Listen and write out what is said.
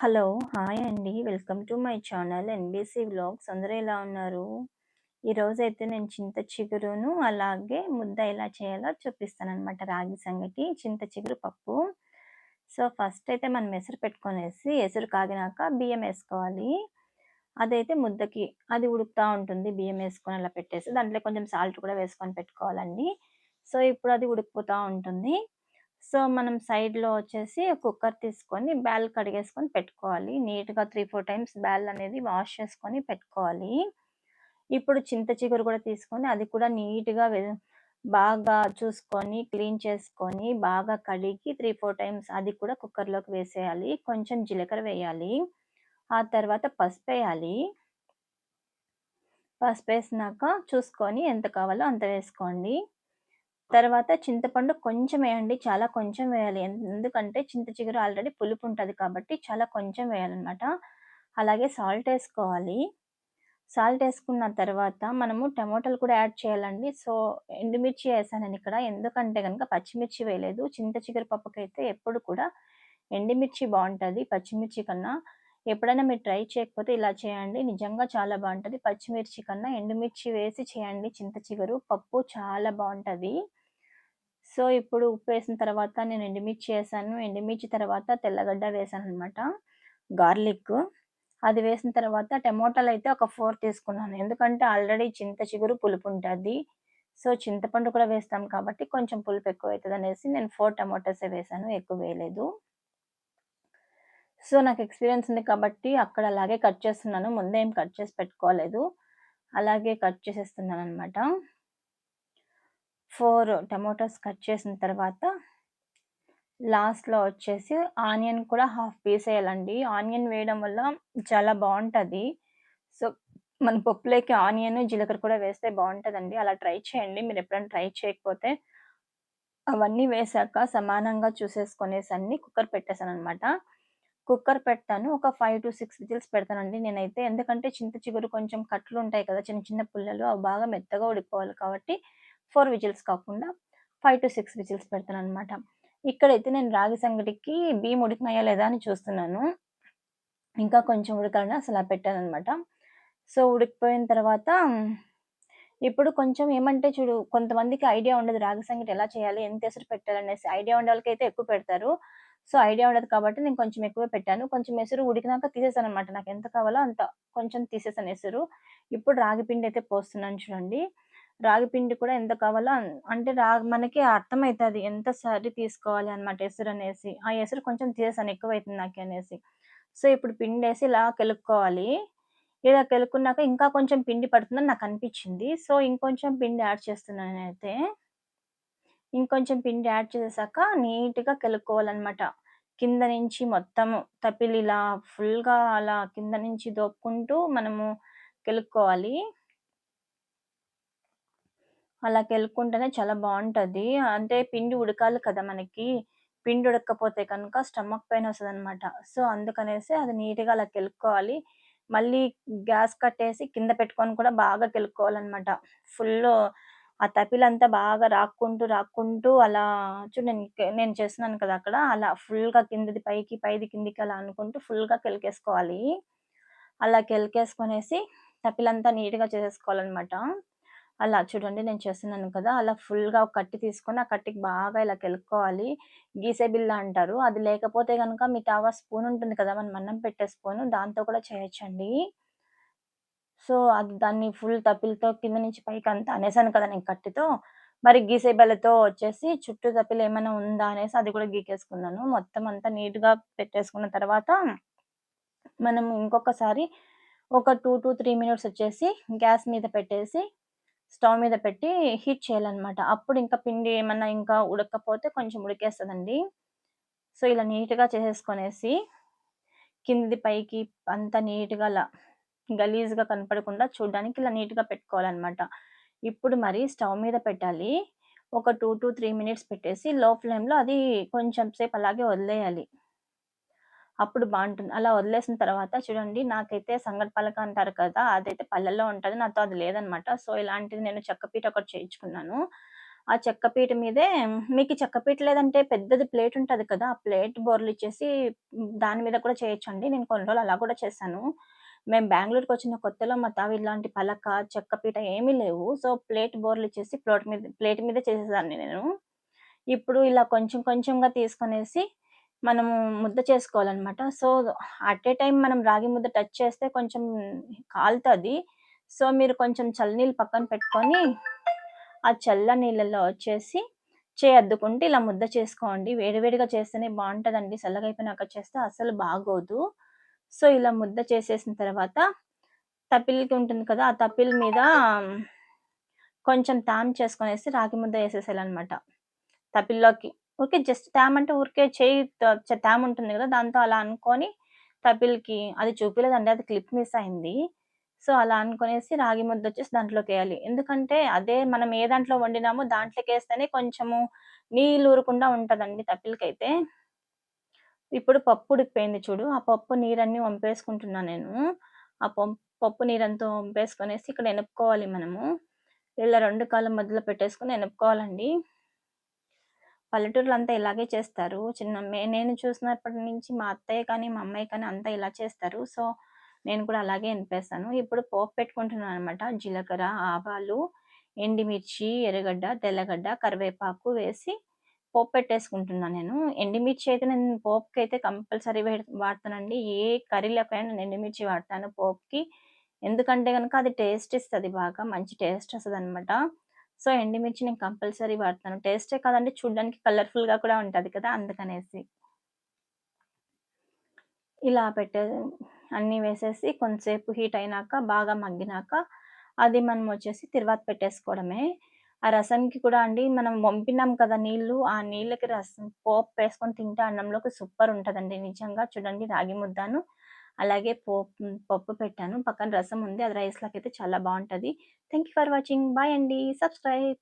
Hello! Hi అండి. Welcome to my channel NBC blogs అందరూ ఎలా ఉన్నారు? ఈరోజైతే నేను చింత చిగురును, అలాగే ముద్ద ఎలా చేయాలో చూపిస్తాను అనమాట రాగి సంగటి, చింత చిగురు పప్పు. సో, ఫస్ట్ అయితే మనం ఎసరు పెట్టుకొనేసి, ఎసురు కాగినాక బియ్యం వేసుకోవాలి అదైతే ముద్దకి అది ఉడుకుతూ ఉంటుంది. బియ్యం వేసుకొని అలా పెట్టేసి, దాంట్లో కొంచెం సాల్ట్ కూడా వేసుకొని పెట్టుకోవాలండి. సో, ఇప్పుడు అది ఉడికిపోతా ఉంటుంది. సో, మనం సైడ్‌లో వచ్చేసి కుక్కర్ తీసుకొని బ్యాల్ కడిగేసుకొని పెట్టుకోవాలి. నీట్‌గా 3, 4 టైమ్స్ బ్యాల్ అనేది వాష్ చేసుకొని పెట్టుకోవాలి. ఇప్పుడు చింత చిగురు కూడా తీసుకొని అది కూడా నీట్‌గా బాగా చూసుకొని, క్లీన్ చేసుకొని, బాగా కడిగి 3, 4 టైమ్స్ అది కూడా కుక్కర్‌లోకి వేసేయాలి. కొంచెం జీలకర్ర వేయాలి. ఆ తర్వాత పసుపు వేయాలి పసుపు వేసినాక చూసుకొని ఎంత కావాలో అంత వేసుకోండి. తర్వాత చింతపండు కొంచెం వేయండి. చాలా కొంచెం వేయాలి. ఎందుకంటే చింత చిగురు ఆల్రెడీ పులుపు ఉంటుంది కాబట్టి చాలా కొంచెం వేయాలన్నమాట అలాగే సాల్ట్ వేసుకోవాలి సాల్ట్ వేసుకున్న తర్వాత మనము టమోటాలు కూడా యాడ్ చేయాలండి. సో, ఎండుమిర్చి ఏసాను ఇక్కడ ఎందుకంటే కనుక పచ్చిమిర్చి వేయలేదు. చింత చిగురు పప్పుకైతే ఎప్పుడు కూడా ఎండుమిర్చి బాగుంటుంది పచ్చిమిర్చి కన్నా. ఎప్పుడైనా మీరు ట్రై చేయకపోతే ఇలా చేయండి. నిజంగా చాలా బాగుంటుంది పచ్చిమిర్చి కన్నా ఎండుమిర్చి వేసి చేయండి చింత చిగురు పప్పు చాలా బాగుంటుంది సో, ఇప్పుడు ఉప్పు వేసిన తర్వాత నేను ఎండుమిర్చి వేసాను ఎండుమిర్చి తర్వాత తెల్లగడ్డ వేసాను అనమాట గార్లిక్. అది వేసిన తర్వాత టమోటాలు అయితే ఒక ఫోర్ తీసుకున్నాను. ఎందుకంటే ఆల్రెడీ చింత చిగురు పులుపు ఉంటుంది సో, చింతపండు కూడా వేస్తాం కాబట్టి కొంచెం పులుపు ఎక్కువ అవుతుంది అనేసి నేను ఫోర్ టమాటోసే వేసాను. ఎక్కువ వేయలేదు. సో, నాకు ఎక్స్‌పీరియన్స్ ఉంది కాబట్టి అక్కడ అలాగే కట్ చేస్తున్నాను. ముందే కట్ చేసి పెట్టుకోలేదు. అలాగే కట్ చేసేస్తున్నాను అనమాట ఫోర్ టమాటోస్ కట్ చేసిన తర్వాత లాస్ట్‌లో వచ్చేసి ఆనియన్ కూడా హాఫ్ పీస్ వేయాలండి ఆనియన్ వేయడం వల్ల చాలా బాగుంటుంది సో, మన పప్పులోకి ఆనియన్, జీలకర్ర కూడా వేస్తే బాగుంటుందండి అలా ట్రై చేయండి. మీరు ఎప్పుడైనా ట్రై చేయకపోతే. అవన్నీ వేశాక సమానంగా చూసేసుకొనేసి అన్ని కుక్కర్ పెట్టేసాననమాట. కుక్కర్ పెడతాను. ఒక 5-6 విజిల్స్ పెడతానండి నేనైతే. ఎందుకంటే చింత చిగురు కొంచెం కట్లు ఉంటాయి కదా! చిన్న చిన్న పుల్లలు అవి బాగా మెత్తగా ఉడిపోవాలి కాబట్టి ఫోర్ విజిల్స్ కాకుండా 5-6 విజిల్స్ పెడతాననమాట. ఇక్కడైతే నేను రాగి సంగటికి బియ్యం ఉడికినాయా లేదా అని చూస్తున్నాను. ఇంకా కొంచెం ఉడకాలని పెట్టాను అనమాట సో, ఉడికిపోయిన తర్వాత ఇప్పుడు కొంచెం ఏమంటే చూడు కొంతమందికి ఐడియా ఉండదు రాగి సంగటి ఎలా చేయాలి? ఎంత ఎసరు పెట్టాలనేసి. ఐడియా ఉండే వాళ్ళకి అయితే ఎక్కువ పెడతారు. సో, ఐడియా ఉండదు కాబట్టి నేను కొంచెం ఎక్కువ పెట్టాను. కొంచెం ఎసరు ఉడికినాక తీసేసానమాట నాకు ఎంత కావాలో అంత కొంచెం తీసేసాను ఎసురు ఇప్పుడు రాగి పిండి అయితే పోస్తున్నాను చూడండి. రాగి పిండి కూడా ఎంత కావాలో అంటే రా మనకి అర్థమవుతుంది ఎంత సరి తీసుకోవాలి అనమాట ఎసరనేసి. ఆ ఎసరు కొంచెం తీసేసాను ఎక్కువైతుంది నాకు అనేసి. సో, ఇప్పుడు పిండి వేసి ఇలా కెలుక్కోవాలి. ఇలా కెలుక్కున్నాక ఇంకా కొంచెం పిండి పడుతుందని నాకు అనిపించింది సో, ఇంకొంచెం పిండి యాడ్ చేస్తున్నాను నేనైతే. ఇంకొంచెం పిండి యాడ్ చేసాక నీట్‌గా కెలుక్కోవాలనమాట. కింద నుంచి మొత్తము తపిలిలా ఫుల్‌గా అలా కింద నుంచి దోపుకుంటూ మనము కెలుక్కోవాలి. అలా కెలుక్కుంటేనే చాలా బాగుంటుంది అంటే పిండి ఉడకాలి కదా మనకి. పిండి ఉడకపోతే కనుక స్టమక్ పెయిన్ అనమాట సో, అందుకనేసి అది నీట్‌గా అలా కెలుక్కోవాలి. మళ్ళీ గ్యాస్ కట్టేసి కింద పెట్టుకొని కూడా బాగా కెలుక్కోవాలన్నమాట ఫుల్ ఆ తపిలంతా బాగా రాక్కుంటూ, రాక్కుంటూ అలా చూ నేను నేను చేస్తున్నాను కదా అక్కడ. అలా ఫుల్‌గా కిందది పైకి, పైది కిందికి అలా అనుకుంటూ ఫుల్‌గా కెలికేసుకోవాలి. అలా కెలికేసుకొనేసి తపిలంతా నీట్‌గా చేసేసుకోవాలన్నమాట అలా చూడండి నేను చేస్తున్నాను కదా! అలా ఫుల్‌గా ఒక కత్తి తీసుకొని ఆ కట్టికి బాగా ఇలా కెలుక్కోవాలి. గీసే బిల్ల అంటారు. అది లేకపోతే కనుక మీ తావా స్పూన్ ఉంటుంది కదా! మనం అన్నం పెట్టే స్పూను దాంతో కూడా చేయొచ్చండి. సో, అది దాన్ని ఫుల్ తప్పిలతో కింద నుంచి పైకి అంతా అనేసాను కదా నేను కట్టితో మరి గీసే బెల్లతో వచ్చేసి చుట్టూ తప్పిలు ఏమైనా ఉందా అనేసి అది కూడా గీకేసుకున్నాను. మొత్తం అంతా నీట్‌గా పెట్టేసుకున్న తర్వాత మనం ఇంకొకసారి ఒక 2-3 మినిట్స్ వచ్చేసి గ్యాస్ మీద పెట్టేసి స్టవ్ మీద పెట్టి హీట్ చేయాలనమాట. అప్పుడు ఇంకా పిండి ఏమన్నా ఇంకా ఉడకపోతే కొంచెం ఉడికేస్తుందండి సో, ఇలా నీట్‌గా చేసేసుకొనేసి కిందది పైకి అంత నీట్‌గా అలా గలీజ్‌గా కనపడకుండా చూడ్డానికి ఇలా నీట్‌గా పెట్టుకోవాలన్నమాట ఇప్పుడు మరి స్టవ్ మీద పెట్టాలి. ఒక 2-3 మినిట్స్ పెట్టేసి లో ఫ్లేమ్‌లో అది కొంచెం సేపు అలాగే వదిలేయాలి. అప్పుడు బాగుంటుంది అలా వదిలేసిన తర్వాత చూడండి నాకైతే సంగటి పలక అంటారు కదా! అదైతే పల్లెల్లో ఉంటుంది నాతో అది లేదనమాట. సో, ఇలాంటిది నేను చెక్కపీట ఒకటి చేయించుకున్నాను. ఆ చెక్కపీట మీదే మీకు చెక్కపీట లేదంటే పెద్దది ప్లేట్ ఉంటుంది కదా! ఆ ప్లేట్ బోర్లు ఇచ్చేసి దాని మీద కూడా చేయొచ్చండి. నేను కొన్ని రోజులు అలా కూడా చేశాను. మేము బెంగుళూరుకొచ్చిన కొత్తలో మా తావి ఇలాంటి పలక, చెక్కపీట ఏమీ లేవు. సో, ప్లేట్ బోర్లు ఇచ్చేసి ప్లోట్ మీద ప్లేట్ మీద చేసేదాన్ని నేను. ఇప్పుడు ఇలా కొంచెం కొంచెంగా తీసుకునేసి మనము ముద్ద చేసుకోవాలనమాట. సో, అట్ ఏ టైమ్ మనం రాగి ముద్ద టచ్ చేస్తే కొంచెం కాలుతది. సో, మీరు కొంచెం చల్లనీళ్ళు పక్కన పెట్టుకొని, ఆ చల్ల నీళ్ళల్లో వచ్చేసి చేయి అద్దుకుంటే ఇలా ముద్ద చేసుకోండి. వేడివేడిగా చేస్తేనే బావుంటదండి. చల్లగా అయిపోయినాక చేస్తే అస్సలు బాగోదు. సో, ఇలా ముద్ద చేసేసిన తర్వాత తపిలికి ఉంటుంది కదా! ఆ తపిల్ మీద కొంచెం తామ్ చేసుకొనేసి రాగి ముద్ద ఏసేసేయాలనమాట. తపిల్లోకి. ఊరికే జస్ట్ తామ్ అంటే ఊరికే చేయి త ఉంటుంది కదా! దాంతో అలా అనుకొని తపిల్‌కి అది చూపిలేదండి అది క్లిప్ మిస్ అయింది. సో, అలా అనుకునేసి రాగి ముద్ద వచ్చేసి దాంట్లోకి వేయాలి ఎందుకంటే అదే మనం ఏ దాంట్లో వండినామో దాంట్లోకి వేస్తేనే కొంచెము నీళ్ళు ఊరకుండా ఉంటుందండి తపిల్‌కైతే. ఇప్పుడు పప్పు ఉడికిపోయింది చూడు. ఆ పప్పు నీరన్నీ వంపేసుకుంటున్నా నేను. ఆ పం పప్పు నీరంతా వంపేసుకునేసి ఇక్కడ ఎనుపుకోవాలి మనము. ఇలా రెండు కాలం మధ్యలో పెట్టేసుకొని ఎనుపుకోవాలండి. పల్లెటూరులో అంతా ఇలాగే చేస్తారు. చిన్న మే నేను చూసినప్పటి నుంచి మా అత్తయ్య కానీ, మా అమ్మాయి కానీ అంతా ఇలా చేస్తారు. సో, నేను కూడా అలాగే వినిపేస్తాను ఇప్పుడు పోపు పెట్టుకుంటున్నాను అనమాట జీలకర్ర, ఆవాలు, ఎండిమిర్చి ఎర్రగడ్డ, తెల్లగడ్డ, కరివేపాకు వేసి పోపు పెట్టేసుకుంటున్నాను నేను. ఎండిమిర్చి అయితే నేను పోపుకి అయితే కంపల్సరీ వాడతానండి. ఏ కర్రీలోకైనా నేను ఎండుమిర్చి వాడతాను పోపుకి. ఎందుకంటే కనుక అది టేస్ట్ ఇస్తుంది బాగా. మంచి టేస్ట్ వస్తుంది అనమాట సో, ఎండుమిర్చి నేను కంపల్సరీ వాడతాను. టేస్టే కాదండి చూడ్డానికి కలర్‌ఫుల్‌గా కూడా ఉంటుంది కదా! అందుకనేసి. ఇలా పెట్టే అన్నీ వేసేసి కొంతసేపు హీట్ అయినాక బాగా మగ్గినాక అది మనం వచ్చేసి తిరువాత పెట్టేసుకోవడమే. ఆ రసంకి కూడా అండి మనం వంపినాం కదా నీళ్ళు, ఆ నీళ్ళకి రసం పోపు వేసుకొని తింటే అన్నంలోకి సూపర్ ఉంటుందండి నిజంగా చూడండి రాగి ముద్దను, అలాగే పప్పు పెట్టాను. పక్కన రసం ఉంది. అది రైస్‌లోకైతే చాలా బాగుంటుంది thank you for watching. Bye అండి. సబ్స్క్రైబ్.